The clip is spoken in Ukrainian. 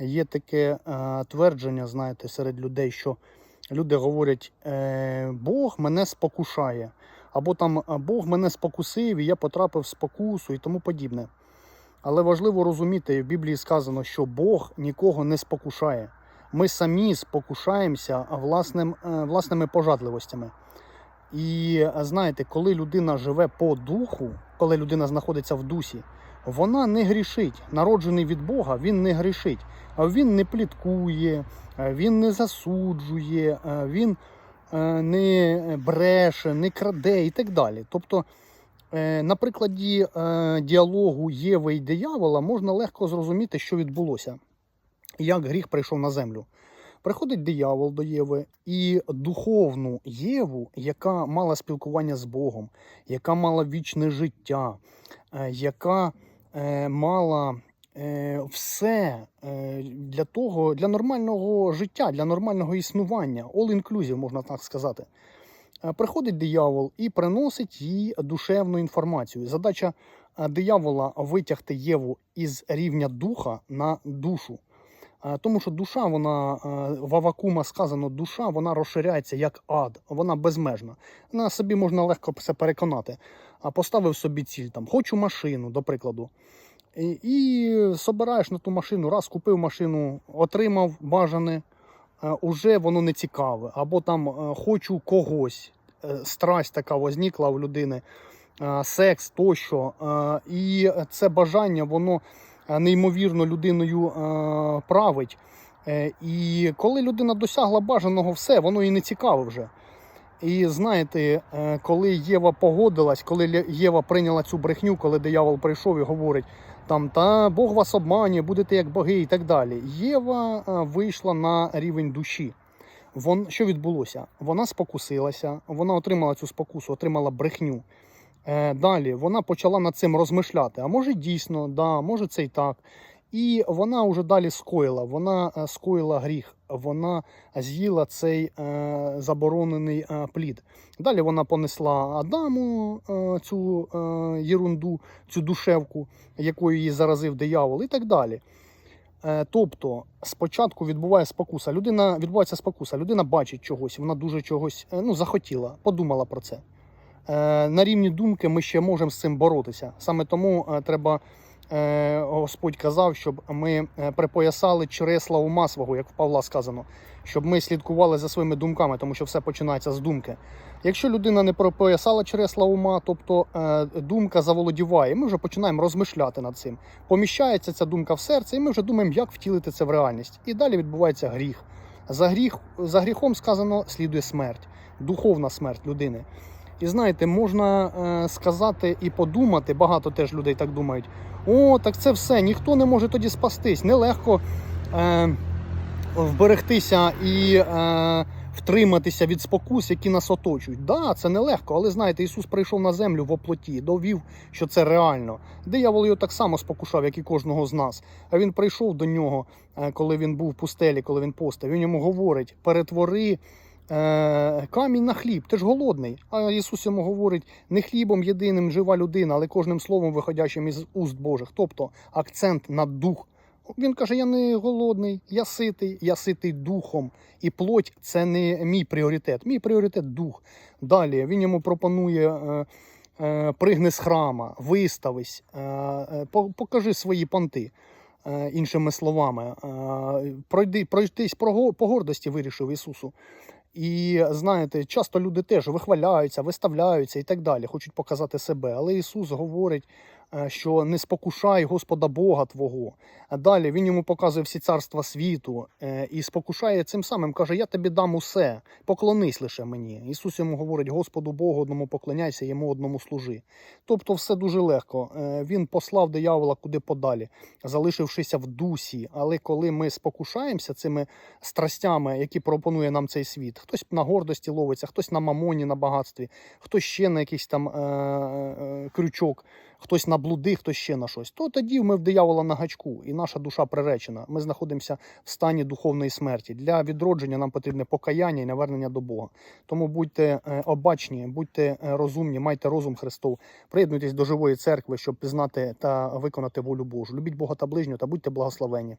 Є таке е, твердження, знаєте, серед людей, що люди говорять, е, Бог мене спокушає, або там Бог мене спокусив, і я потрапив в спокусу і тому подібне. Але важливо розуміти, в Біблії сказано, що Бог нікого не спокушає. Ми самі спокушаємося власним, е, власними пожадливостями. І знаєте, коли людина живе по духу, коли людина знаходиться в дусі, вона не грішить. Народжений від Бога, він не грішить. Він не пліткує, е, він не засуджує, е, він е, не бреше, не краде і так далі. Тобто, на прикладі діалогу Єви і диявола можна легко зрозуміти, що відбулося, як гріх прийшов на землю. Приходить диявол до Єви і духовну Єву, яка мала спілкування з Богом, яка мала вічне життя, яка мала е, все е, для того, для нормального життя, для нормального існування, all inclusive, можна так сказати. Е, Приходить диявол і приносить їй душевну інформацію. Задача е, диявола витягти Єву із рівня духа на душу. Тому що душа, вона е, в Авакума сказано, душа вона розширяється як ад, вона безмежна. На собі можна легко це переконати. А поставив собі ціль там, хочу машину, до прикладу. І, і собираєш на ту машину, раз купив машину, отримав бажане, е, уже воно не цікаве. Або там е, хочу когось. Страсть така возникла у людини, секс тощо. І це бажання, воно неймовірно людиною е, править. Е, І коли людина досягла бажаного все, воно і не цікаве вже. І знаєте, е, коли Єва погодилась, коли Єва прийняла цю брехню, коли диявол прийшов і говорить, там та Бог вас обманює, будете як боги і так далі. Єва е, вийшла на рівень душі. Вон, що відбулося? Вона спокусилася, вона отримала цю спокусу, отримала брехню. Е, далі вона почала над цим розмишляти. А може дійсно, да, може це і так. І вона вже далі скоїла. Вона е, скоїла гріх, вона з'їла цей е, заборонений е, плід. Далі вона понесла Адаму е, цю е, єрунду, цю душевку, якою її заразив диявол, і так далі. Е, тобто, спочатку відбуває спокуса. Людина відбувається спокуса, людина бачить чогось, вона дуже чогось е, ну, захотіла, подумала про це. Е, на рівні думки ми ще можемо з цим боротися. Саме тому е, треба, е, Господь казав, щоб ми припоясали чресла ума свого, як в Павла сказано, щоб ми слідкували за своїми думками, тому що все починається з думки. Якщо людина не припоясала чресла ума, тобто думка заволодіває, ми вже починаємо розмишляти над цим. Поміщається ця думка в серце, і ми вже думаємо, як втілити це в реальність. І далі відбувається гріх. За, гріх, за гріхом сказано слідує смерть, духовна смерть людини. І знаєте, можна е, сказати і подумати, багато теж людей так думають: о, так це все, ніхто не може тоді спастись. Нелегко е, вберегтися і е, втриматися від спокус, які нас оточують. Да, це нелегко, але знаєте, Ісус прийшов на землю в оплоті, довів, що це реально. Диявол його так само спокушав, як і кожного з нас. А він прийшов до нього, е, коли він був в пустелі, коли він постав. Він йому говорить: перетвори е, камінь на хліб, ти ж голодний. А Ісус йому говорить: не хлібом єдиним жива людина, але кожним словом, виходячим із уст Божих. Тобто акцент на дух. Він каже: Я не голодний, я ситий, я ситий духом. І плоть це не мій пріоритет. Мій пріоритет дух. Далі він йому пропонує. Е, е, Пригни з храма, виставись, по- покажи свої понти. Іншими словами, пройди, пройтись про по гордості вирішив Ісусу. І знаєте, часто люди теж вихваляються, виставляються і так далі, хочуть показати себе. Але Ісус говорить, е, що не спокушай Господа Бога Твого. А далі Він йому показує всі царства світу е, і спокушає цим самим, каже: Я тобі дам усе, поклонись лише мені. Ісус йому говорить: Господу Богу одному поклоняйся, йому одному служи. Тобто, все дуже легко. Е, Він послав диявола куди подалі, залишившися в дусі. Але коли ми спокушаємося цими страстями, які пропонує нам цей світ, хтось на гордості ловиться, хтось на мамоні, на багатстві, хтось ще на якийсь там е- е- крючок, хтось на блуди, хтось ще на щось, то тоді ми в диявола на гачку, і наша душа приречена. Ми знаходимося в стані духовної смерті. Для відродження нам потрібне покаяння і навернення до Бога. Тому будьте е, обачні, будьте е, розумні, майте розум Христов, приєднуйтесь до живої церкви, щоб пізнати та виконати волю Божу. Любіть Бога та ближнього та будьте благословені.